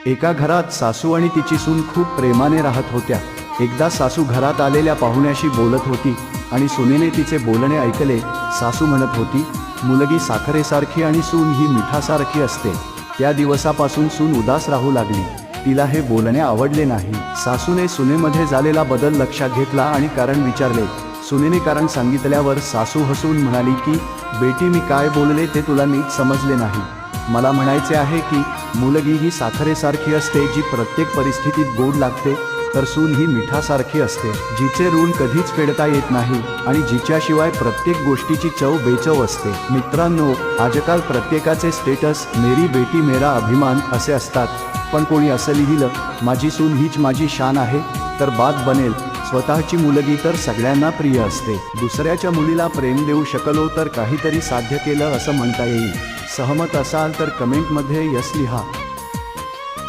एका घरात सासू आणि तिची सून खूप प्रेमाने राहत होत्या. एकदा सासू घरात आलेल्या पाहुण्याशी बोलत होती आणि सुनेने तिचे बोलणे ऐकले. सासू म्हणत होती मुलगी साखरेसारखी आणि सून ही मिठासारखी असते. त्या दिवसापासून सून उदास राहू लागली. तिला हे बोलणे आवडले नाही. सासूने सुनेमध्ये झालेला बदल लक्षात घेतला आणि कारण विचारले. सुनेने कारण सांगितल्यावर सासू हसून म्हणाली की बेटी मी काय बोलले ते तुला नीट समजले नाही. मला म्हणायचे आहे की मुलगी ही साखरेसारखी असते जी प्रत्येक परिस्थितीत गोड लागते तर सून ही मिठासारखी असते. जिचे ऋण कधीच फेडता येत नाही आणि जिच्याशिवाय प्रत्येक गोष्टीची चव बेचव असते. मित्रांनो आजकाल प्रत्येकाचे स्टेटस मेरी बेटी मेरा अभिमान असे असतात. पण कोणी असं लिहिलं माझी सून हीच माझी शान आहे तर बाद बनेल स्वतःची मुलगी तर सगळ्यांना प्रिय असते. दुसऱ्याच्या मुलीला प्रेम देऊ शकलो तर काहीतरी साध्य केलं असं म्हणता येईल. सहमत असाल तर कमेंटमध्ये यस लिहा.